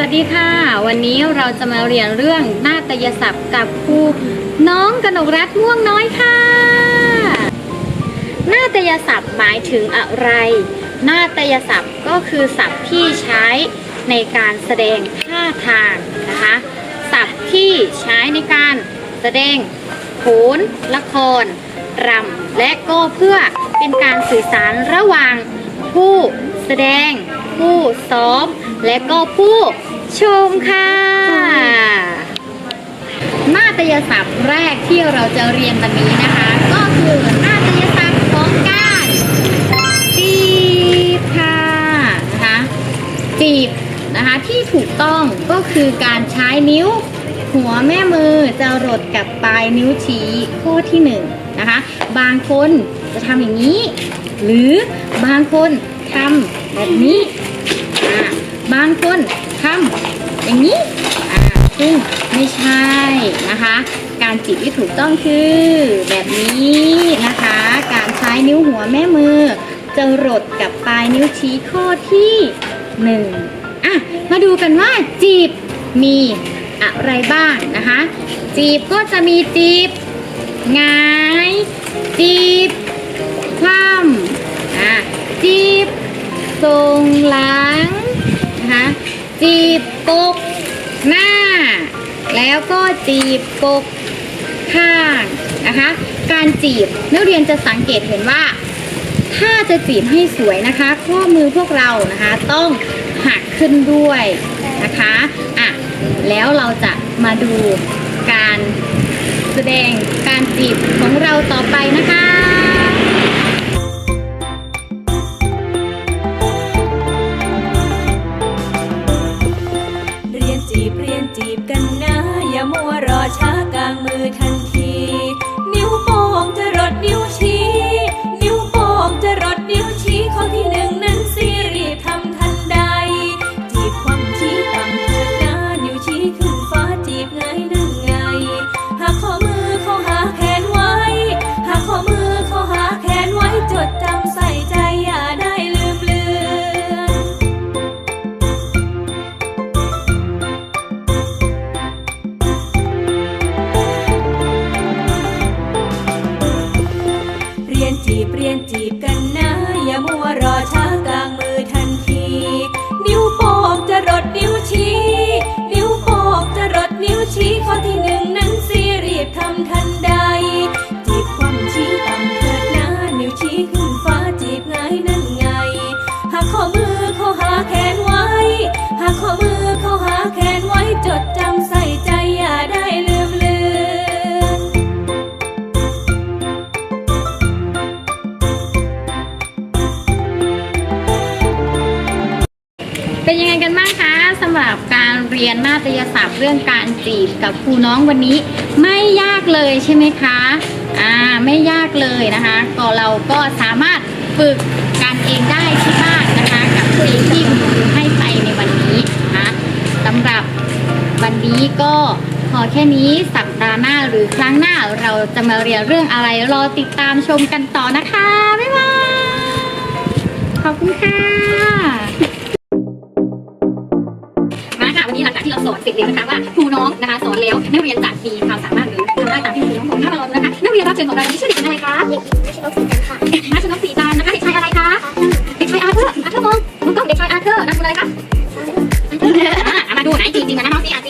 วัสดีค่ะ วันนี้เราจะมาเรียนเรื่องนาฏยศัพท์กับครูน้องกนกรัฐม่วงน้อยค่ะ นาฏยศัพท์หมายถึงอะไร นาฏยศัพท์ก็คือศัพท์ที่ใช้ในการแสดงท่าทางนะคะ ศัพท์ที่ใช้ในการแสดงโขนละครรำและก็เพื่อเป็นการสื่อสารระหว่างผู้แสดง ผู้ซ้อม และก็ผู้ชมค่ะ นาฏยศัพท์แรกที่เราจะเรียนวันนี้นะคะ ก็คือนาฏยศัพท์ของการจีบค่ะนะคะจีบนะคะที่ถูกต้องก็คือการใช้นิ้ว หัวแม่มือจะรดกับปลายนิ้วชี้ข้อที่หนึ่งนะคะ บางคนจะทำอย่างนี้ หรือบางคนทำแบบนี้ บางคนทำอย่างนี้ซึ่งไม่ใช่นะคะ การจีบที่ถูกต้องคือแบบนี้นะคะ การใช้นิ้วหัวแม่มือจะรดกับปลายนิ้วชี้ข้อที่หนึ่งอะมาดูกันว่าจีบมีอะไรบ้างนะคะ จีบก็จะมีจีบงาย จีบคว่ำอะจีบ ทรงหลังนะคะจีบปกหน้า แล้วก็จีบปกข้างนะคะ การจีบนักเรียนจะสังเกตเห็นว่า ถ้าจะจีบให้สวยนะคะ ข้อมือพวกเรานะคะต้องหักขึ้นด้วยนะคะอะแล้วเราจะมาดูการแสดงการจีบของเราต่อไปนะคะ มัวรอช้ากลางมือทัน บกันนะอย่ามัวรอช้ากลางมือทันที นิ้วโป้งจะรดนิ้วชี้ นิ้วโป้งจะรดนิ้วชี้ข้อที่หนึ่งนั้นสิรีบทำทันใด จีบความชี้ต่ำเถิดนะนิ้วชี้ขึ้นฟ้าจีบไงนั่นไง หากข้อมือเขาหาแขนไว้ หากข้อมือ เป็นยังไงกันบ้างคะสำหรับการเรียนนาฏยศัพท์เรื่องการจีบกับครูน้องวันนี้ ไม่ยากเลยใช่ไหมคะอ่าไม่ยากเลยนะคะ ก็เราก็สามารถฝึกการเองได้ที่บ้านนะคะ กับเพลงที่คุณครูให้ไปในวันนี้นะคะสำหรับวันนี้ก็พอแค่นี้สัปดาห์หน้าหรือครั้งหน้าเราจะมาเรียนเรื่องอะไรรอติดตามชมกันต่อนะคะ บ๊ายบาย ขอบคุณค่ะาที่เราสอนเด็กๆนะคะว่าครูน้องนะคะสอนแล้วนักเรียนจะมีความสามารถหรือทำได้ตามที่ครูน้องผมกถ้าเราดูนะคะนักเรียนรับเชิญของเรานชื่อเด็กอะไรคะเด็กชนกสีจันค่ะนักชนกสีจันนะคะเด็กชายอะไรคะเด็กชายอาร์เธอร์อาร์เธอร์มองมุกกล้องเด็กชายอาร์เธอร์นักอะไรคะมาดูไหนจริงๆนะน้องสีอาร์